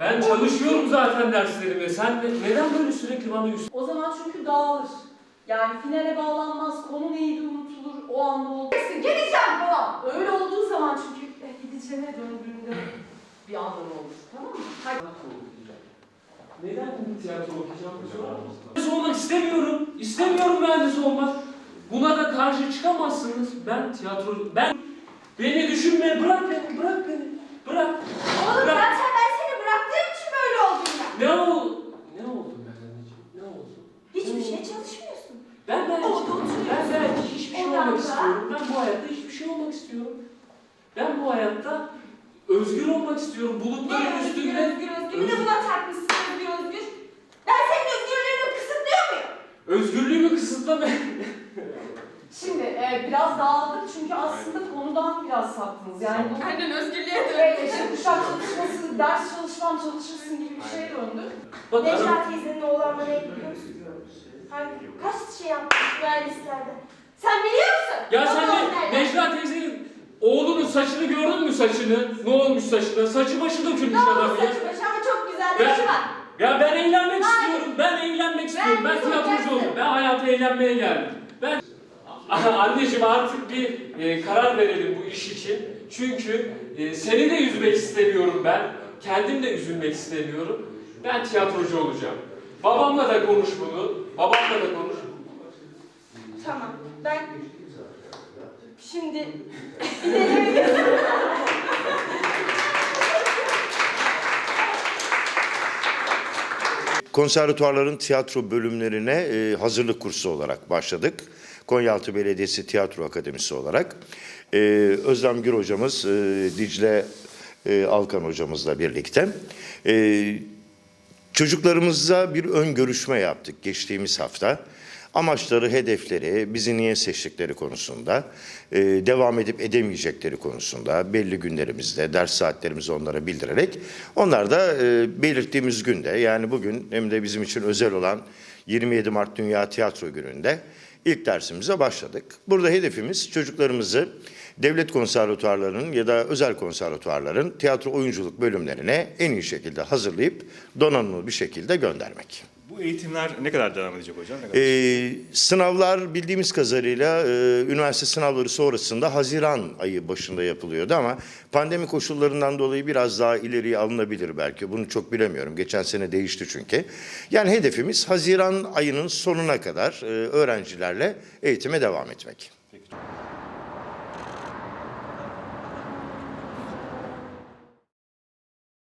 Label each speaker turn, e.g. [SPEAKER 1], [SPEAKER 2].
[SPEAKER 1] Ben çalışıyorum zaten derslerime. Sen de neden böyle sürekli bana üst...
[SPEAKER 2] O zaman çünkü dağılır. Yani finale bağlanmaz, konu neydi unutulur, o anda olur. Geleceğim falan. Öyle olduğu zaman çünkü e, gideceğine döndüğünde bir anlamı olur. Tamam mı? Hadi.
[SPEAKER 1] Neden tiyatro okuyacağım? Mühendis olmak istemiyorum. İstemiyorum mühendis olmak. Buna da karşı çıkamazsınız. Ben tiyatro... Ben... Beni düşünme. Bırak beni. Bırak beni. Bırak.
[SPEAKER 3] Oğlum
[SPEAKER 1] Bırak.
[SPEAKER 3] zaten ben seni bıraktığım için böyle oldun ya.
[SPEAKER 1] Ne oldu? Ne oldu ben anneciğim? Ne oldu?
[SPEAKER 3] Hiçbir şey çalışmıyorsun.
[SPEAKER 1] Ben belki,
[SPEAKER 3] Orada oturuyorsun.
[SPEAKER 1] ben belki hiçbir şey olmak istiyorum. Ben bu hayatta hiçbir şey olmak istiyorum. Ben bu hayatta özgür olmak istiyorum.
[SPEAKER 3] Ne
[SPEAKER 1] Bulutların
[SPEAKER 3] özgür
[SPEAKER 1] üstünde.
[SPEAKER 3] özgür özgür. Bir de buna takmışsın özgür özgür. Ben senin özgürlüğünü kısıtlıyor muyum?
[SPEAKER 1] Özgürlüğümü kısıtlama.
[SPEAKER 2] Şimdi e, biraz dağıldık çünkü aslında konudan biraz saptınız. Yani bu
[SPEAKER 3] Aynen özgürlüğe
[SPEAKER 2] Evet, işte kuşak çalışması, ders çalışmam çalışırsın gibi bir şeye döndü.
[SPEAKER 1] Bak
[SPEAKER 3] Necla teyzenin oğlanla ne biliyor musun? Kaç şey yapmış mühendislerde. Sen biliyor musun?
[SPEAKER 1] ya sen de? Necla teyzenin oğlunun saçını gördün mü saçını? Ne olmuş saçına? Saçı başı
[SPEAKER 3] Ne
[SPEAKER 1] dökülmüş
[SPEAKER 3] oldu
[SPEAKER 1] adam ya.
[SPEAKER 3] saçı başı ama çok güzel
[SPEAKER 1] Ben-
[SPEAKER 3] başı var.
[SPEAKER 1] Ya ben eğlenmek
[SPEAKER 3] Hayır.
[SPEAKER 1] istiyorum. Ben eğlenmek istiyorum. Ben
[SPEAKER 3] Ben
[SPEAKER 1] tiyatrocu oldum. Ben hayata eğlenmeye geldim. Ben anneciğim artık bir e, karar verelim bu iş için. Çünkü e, seni de üzmek istemiyorum ben. Kendim de üzülmek istemiyorum. Ben tiyatrocu olacağım. Babamla da konuş bunu. Babamla da konuş.
[SPEAKER 3] Tamam. Ben şimdi
[SPEAKER 4] Konservatuarların tiyatro bölümlerine e, hazırlık kursu olarak başladık. Konyaaltı Belediyesi Tiyatro Akademisi olarak. E, Özlem Gür hocamız, e, Dicle e, Alkan hocamızla birlikte. E, çocuklarımızla bir ön görüşme yaptık geçtiğimiz hafta. Amaçları, hedefleri, bizi niye seçtikleri konusunda, e, devam edip edemeyecekleri konusunda belli günlerimizde, ders saatlerimizi onlara bildirerek, onlar da e, belirttiğimiz günde, yani bugün hem de bizim için özel olan 27 Mart Dünya Tiyatro Günü'nde ilk dersimize başladık. Burada hedefimiz çocuklarımızı devlet konservatuarlarının ya da özel konservatuarların tiyatro oyunculuk bölümlerine en iyi şekilde hazırlayıp donanımlı bir şekilde göndermek.
[SPEAKER 5] Bu eğitimler ne kadar devam edecek hocam? Ne kadar?
[SPEAKER 4] Ee, sınavlar bildiğimiz kadarıyla e, üniversite sınavları sonrasında Haziran ayı başında yapılıyordu ama pandemi koşullarından dolayı biraz daha ileriye alınabilir belki. Bunu çok bilemiyorum. Geçen sene değişti çünkü. Yani hedefimiz Haziran ayının sonuna kadar e, öğrencilerle eğitime devam etmek.